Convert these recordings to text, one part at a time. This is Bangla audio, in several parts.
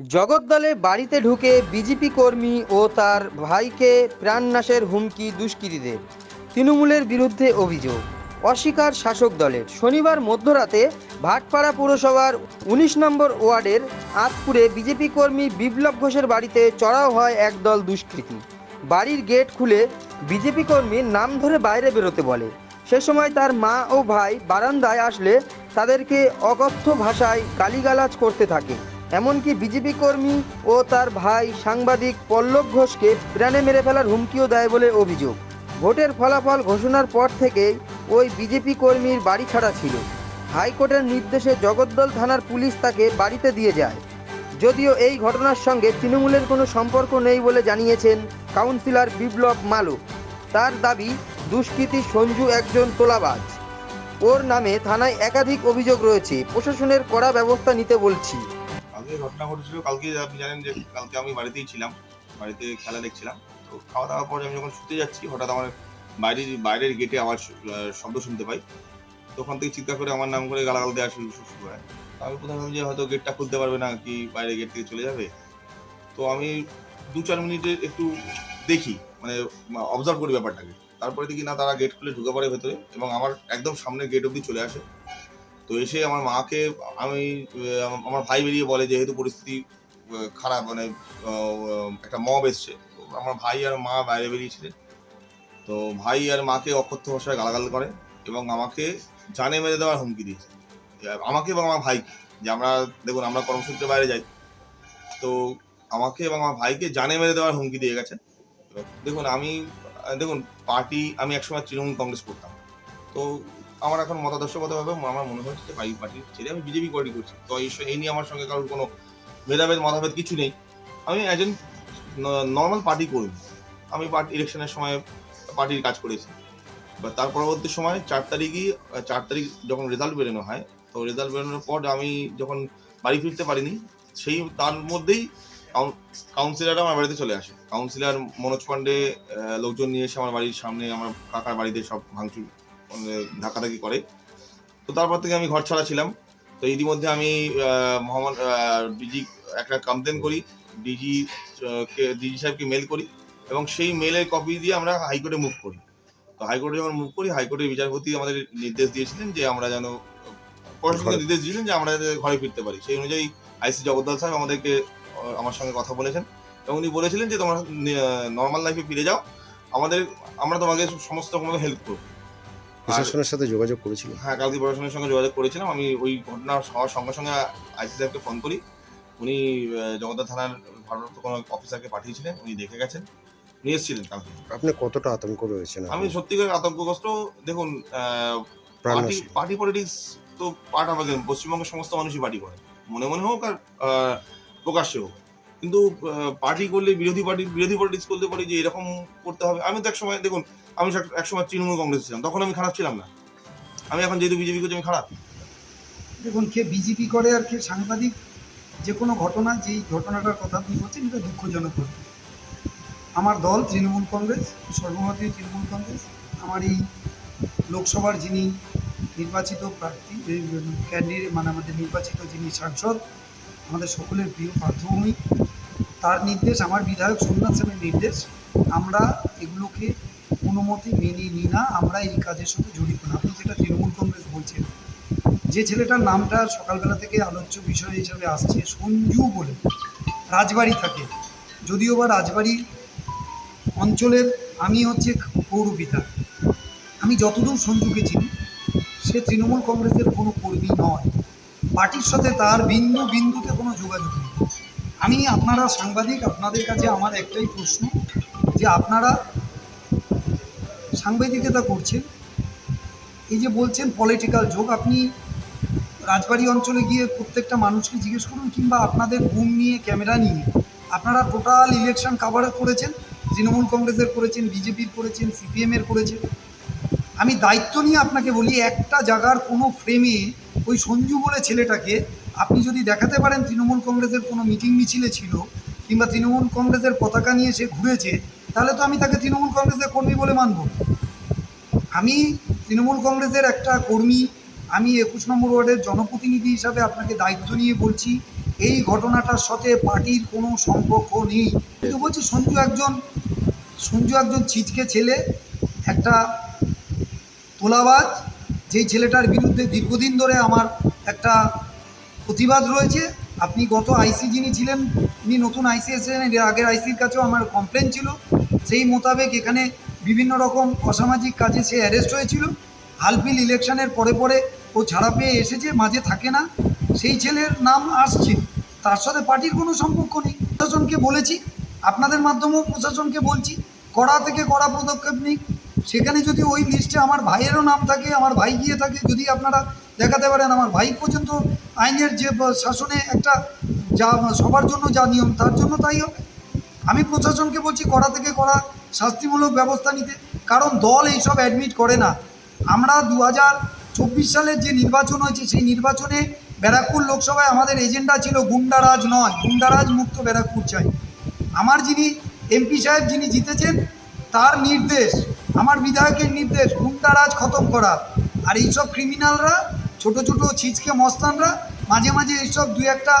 জগদ্দলে বাড়িতে ঢুকে বিজেপি কর্মী ও তার ভাইকে প্রাণনাশের হুমকি দুষ্কৃতীদের। তৃণমূলের বিরুদ্ধে অভিযোগ। অস্বীকার শাসক দলের। শনিবার মধ্যরাতে ভাটপাড়া পুরসভার উনিশ নম্বর ওয়ার্ডের আতপুরে বিজেপি কর্মী বিপ্লব ঘোষের বাড়িতে চড়াও হয় একদল দুষ্কৃতী। বাড়ির গেট খুলে বিজেপি কর্মীর নাম ধরে বাইরে বেরোতে বলে। সে সময় তার মা ও ভাই বারান্দায় আসলে তাদেরকে অকথ্য ভাষায় গালিগালাজ করতে থাকে। এমনকি বিজেপি কর্মী ও তার ভাই সাংবাদিক পল্লব ঘোষকে প্রাণে মেরে ফেলার হুমকিও দেয় বলে অভিযোগ। ভোটের ফলাফল ঘোষণার পর থেকেই ওই বিজেপি কর্মীর বাড়ি ছাড়া ছিল। হাইকোর্টের নির্দেশে জগদ্দল থানার পুলিশ তাকে বাড়িতে দিয়ে যায়। যদিও এই ঘটনার সঙ্গে তৃণমূলের কোনো সম্পর্ক নেই বলে জানিয়েছেন কাউন্সিলর বিপ্লব মালু। তার দাবি, দুষ্কৃতী সঞ্জু একজন তোলাবাজ। ওর নামে থানায় একাধিক অভিযোগ রয়েছে। প্রশাসনের কড়া ব্যবস্থা নিতে বলছি। কালকে ঘটনা ঘটেছিল, কালকে আপনি জানেন যে কালকে আমি বাড়িতেই ছিলাম, বাড়িতে খেলা দেখছিলাম। তো খাওয়া দাওয়ার পরে আমি যখন শুতে যাচ্ছি, হঠাৎ আমার বাইরের বাইরের গেটে আওয়াজ শব্দ শুনতে পাই। তো ওখান থেকে চিৎকার করে আমার নাম করে গালাগাল দেওয়া শুরু শুরু হয়। আমি প্রথমে যে হয়তো গেটটা খুলতে পারবে না কি বাইরে গেট থেকে চলে যাবে। তো আমি দু চার মিনিটে একটু দেখি মানে অবজার্ভ করি ব্যাপারটাকে। তারপরে দেখি না, তারা গেট খুলে ঢুকে পড়ে ভেতরে এবং আমার একদম সামনে গেট অবধি চলে আসে। তো এসে আমার মাকে, আমি আমার ভাই বেরিয়ে বলে যেহেতু পরিস্থিতি খারাপ মানে একটা মব এসছে। তো আমার ভাই আর মা বাইরে বেরিয়েছিলেন। তো ভাই আর মাকে অকথ্য ভাষায় গালাগাল করে এবং আমাকে জানে মেরে দেওয়ার হুমকি দিয়েছে। আমাকে এবং আমার ভাইকে, যে আমরা, দেখুন, আমরা কর্মসূত্রে বাইরে যাই। তো আমাকে এবং আমার ভাইকে জানে মেরে দেওয়ার হুমকি দিয়ে গেছে। দেখুন, আমি, দেখুন, পার্টি, আমি একসময় তৃণমূল কংগ্রেস করতাম। তো আমার এখন মতাদর্শগতভাবে আমার মনে হচ্ছে যে বাই পার্টি ছেড়ে আমি বিজেপি পার্টি করছি। তো এই নিয়ে আমার সঙ্গে কারোর কোনো ভেদাভেদ মতাভেদ কিছু নেই। আমি একজন নর্মাল পার্টি করি আমি পার্টি ইলেকশনের সময় পার্টির কাজ করেছি। বা তার পরবর্তী সময় চার তারিখই চার তারিখ যখন রেজাল্ট বেরোনো হয় তো রেজাল্ট বেরোনোর পর আমি যখন বাড়ি ফিরতে পারিনি সেই তার মধ্যেই কাউন্সিলররা আমার বাড়িতে চলে আসে। কাউন্সিলর মনোজ আহ, লোকজন নিয়ে এসে আমার বাড়ির সামনে আমার কাকার বাড়িতে সব ভাঙচুর মানে ধাক্কাধাক্কি করে। তো তারপর থেকে আমি ঘর ছাড়া ছিলাম। তো ইতিমধ্যে আমি মোহাম্মদ ডিজি একটা কমপ্লেন করি। ডিজি ডিজি সাহেবকে মেল করি এবং সেই মেলের কপি দিয়ে আমরা হাইকোর্টে মুভ করি। তো হাইকোর্টে যখন মুভ করি হাইকোর্টের বিচারপতি আমাদের নির্দেশ দিয়েছিলেন যে আমরা যেন প্রশাসনকে নির্দেশ দিয়েছিলেন যে আমরা ঘরে ফিরতে পারি। সেই অনুযায়ী আইসি জগদ্দল সাহেব আমাদেরকে আমার সঙ্গে কথা বলেছেন এবং উনি বলেছিলেন যে তোমরা নর্মাল লাইফে ফিরে যাও। আমাদের আমরা তোমাকে সমস্ত রকমভাবে হেল্প করব। প্রশাসনের সাথে যোগাযোগ করেছিল। হ্যাঁ কালকে প্রশাসনের সঙ্গে যোগাযোগ করেছিলাম। আমি ওই ঘটনা হওয়ার সঙ্গে সঙ্গে আইসি সাহেবকে ফোন করি। উনি আহ, জগদ্দল থানার ভারপ্রাপ্ত কোনো অফিসারকে পাঠিয়েছিলেন। উনি দেখে গেছেন। নিয়ে এসেছিলেন কালকে। আপনি কতটা আতঙ্ক রয়েছেন আমি সত্যিকার আতঙ্কগ্রস্ত। দেখুন পার্টি পার্টি পলিটিক্স তো পার্ট হবে পশ্চিমবঙ্গের সমস্ত মানুষই পার্টি করে। মনে মনে হোক আর প্রকাশ্যে হোক। কিন্তু পার্টি করলে বিরোধী পার্টি বিরোধী পলিটিক্স করতে পারি যে এরকম করতে হবে। আমি তো এক সময় দেখুন আমি এক- এক সময় তৃণমূল কংগ্রেস ছিলাম। তখন আমি খারাপ ছিলাম না। আমি এখন যেহেতু বিজেপি করছি, আমি খারাপ। দেখুন, কে বিজেপি করে আর কে সাংবাদিক, যে কোনো ঘটনা, যেই ঘটনাটার কথা আপনি বলছেন, এটা দুঃখজনক আমার দল তৃণমূল কংগ্রেস, সর্বভারতীয় তৃণমূল কংগ্রেস, আমার এই লোকসভার যিনি নির্বাচিত প্রার্থী ক্যান্ডিডেট মানে আমাদের নির্বাচিত যিনি সাংসদ, আমাদের সকলের প্রিয় পার্থভূমি তার নির্দেশ, আমার বিধায়ক সোমনাথ সেনের নির্দেশ, আমরা এগুলোকে কোনো মতে মেনে নিই না, আমরা এই কাজের সাথে জড়িত না। আপনি যেটা তৃণমূল কংগ্রেস বলছেন, যে ছেলেটার নামটা সকালবেলা থেকে আলোচ্য বিষয় হিসেবে আসছে, সঞ্জু বলে, রাজবাড়ি থাকে। যদিও বা রাজবাড়ি অঞ্চলের আমি হচ্ছে পৌরপিতা। আমি যতদূর সঞ্জুকে চিনি, সে তৃণমূল কংগ্রেসের কোনো কর্মী নয়। পার্টির সাথে তার বিন্দু বিন্দুতে কোনো যোগাযোগ নেই। আমি, আপনারা সাংবাদিক, আপনাদের কাছে আমার একটাই প্রশ্ন, যে আপনারা সাংবাদিকতা করছেন। এই যে বলছেন পলিটিক্যাল যোগ আপনি রাজবাড়ি অঞ্চলে গিয়ে প্রত্যেকটা মানুষকে জিজ্ঞেস করুন কিংবা আপনাদের বুম নিয়ে ক্যামেরা নিয়ে, আপনারা টোটাল ইলেকশন কাভার করেছেন? তৃণমূল কংগ্রেসের করেছেন বিজেপির করেছেন সিপিএমের করেছেন। আমি দায়িত্ব নিয়ে আপনাকে বলি, একটা জায়গার কোনো ফ্রেমে ওই সঞ্জু বলে ছেলেটাকে আপনি যদি দেখাতে পারেন, তৃণমূল কংগ্রেসের কোনো মিটিং মিছিলে ছিল কিংবা তৃণমূল কংগ্রেসের পতাকা নিয়ে সে ঘুরেছে, তাহলে তো আমি তাকে তৃণমূল কংগ্রেসের কর্মী বলে মানব। আমি তৃণমূল কংগ্রেসের একটা কর্মী, আমি একুশ নম্বর ওয়ার্ডের জনপ্রতিনিধি হিসাবে আপনাকে দায়িত্ব নিয়ে বলছি, এই ঘটনাটার সাথে পার্টির কোনো সম্পর্ক নেই। কিন্তু বলছি, সঞ্জু একজন সঞ্জু একজন ছিচকে ছেলে, একটা তোলাবাজ, যেই ছেলেটার বিরুদ্ধে দীর্ঘদিন ধরে আমার একটা প্রতিবাদ রয়েছে আপনি গত আইসি যিনি ছিলেন, তিনি নতুন আইসি এসেছেন এর আগের আইসির কাছেও আমার কমপ্লেন ছিল। সেই মোতাবেক এখানে বিভিন্ন রকম অসামাজিক কাজে সে অ্যারেস্ট হয়েছিল। হালফিল ইলেকশনের পরে পরে ও ছাড়া পেয়ে এসেছে, মাঝে থাকে না। সেই ছেলের নাম আসছে। তার সাথে পার্টির কোনো সম্পর্ক নেই। প্রশাসনকে বলেছি, আপনাদের মাধ্যমেও প্রশাসনকে বলছি, কড়া থেকে কড়া পদক্ষেপ নিক। সেখানে যদি ওই লিস্টে আমার ভাইয়েরও নাম থাকে, আমার ভাই গিয়ে থাকে, যদি আপনারা দেখাতে পারেন আমার ভাই পর্যন্ত আইনের যে শাসনে একটা যা, সবার জন্য যা নিয়ম, তার জন্য তাই হবে আমি প্রশাসনকে বলছি, কড়া থেকে কড়া শাস্তিমূলক ব্যবস্থা নিতে। কারণ দল এইসব অ্যাডমিট করে না। আমরা দু হাজার চব্বিশ সালের যে নির্বাচন হয়েছে, সেই নির্বাচনে ব্যারাকপুর লোকসভায় আমাদের এজেন্ডা ছিল গুন্ডারাজ নয়, গুন্ডারাজ মুক্ত ব্যারাকপুর চাই। আমার যিনি এমপি সাহেব যিনি জিতেছেন, তার নির্দেশ আমার বিধায়কের নির্দেশ গুন্ডারাজ খতম করা। আর এইসব ক্রিমিনালরা ছোট ছোট ছিচকে মস্তানরা, মাঝে মাঝে এইসব দু একটা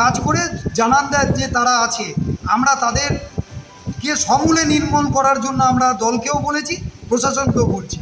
কাজ করে জানান দেয় যে তারা আছে। আমরা তাদেরকে সমূলে নির্মূল করার জন্য আমরা দলকেও বলেছি, প্রশাসনকেও বলছি।